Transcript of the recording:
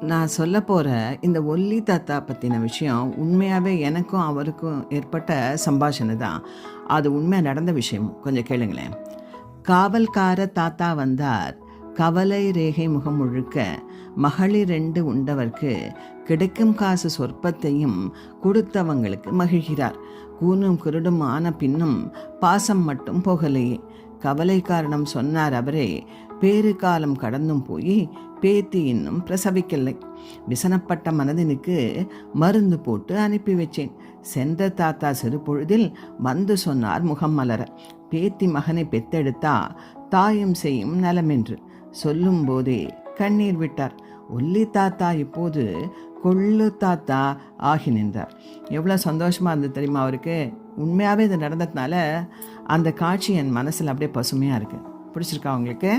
நான் சொல்ல போகிற இந்த ஒல்லி தாத்தா பற்றின விஷயம் உண்மையாகவே எனக்கும் அவருக்கும் ஏற்பட்ட சம்பாஷணை தான். அது உண்மையாக நடந்த விஷயம்? கொஞ்சம் கேளுங்களேன். காவல்கார தாத்தா வந்தார். கவலை ரேகை முகம் முழுக்க மகளிர் ரெண்டு உண்டவர்க்கு கிடைக்கும் காசு சொற்பத்தையும் கொடுத்தவங்களுக்கு மகிழ்கிறார். கூனும் குருடும் ஆன பின்னும் பாசம் மட்டும் போகலையே. கவலை காரணம் சொன்னார் அவரே. பேறு காலம் கடந்தும் போய் பேத்தி இன்னும் பிரசவிக்கலை. விசனப்பட்ட மனதினுக்கு மருந்து போட்டு அனுப்பி வச்சேன். சென்ற தாத்தா சிறு பொழுதில் வந்து சொன்னார் முகம் மலர. பேத்தி மகனை பெத்தெடுத்தா தாயும் செய்யும் நலமென்று. சொல்லும் போதே கண்ணீர் விட்டார். ஒல்லி தாத்தா இப்போது கொள்ளு தாத்தா ஆகி நின்றார். எவ்வளோ சந்தோஷமாக இருந்தது தெரியுமா அவருக்கு? உண்மையாகவே இது நடந்ததுனால அந்த காட்சி என் மனசில் அப்படியே பசுமையாக இருக்குது பிடிச்சிருக்கா உங்களுக்கு?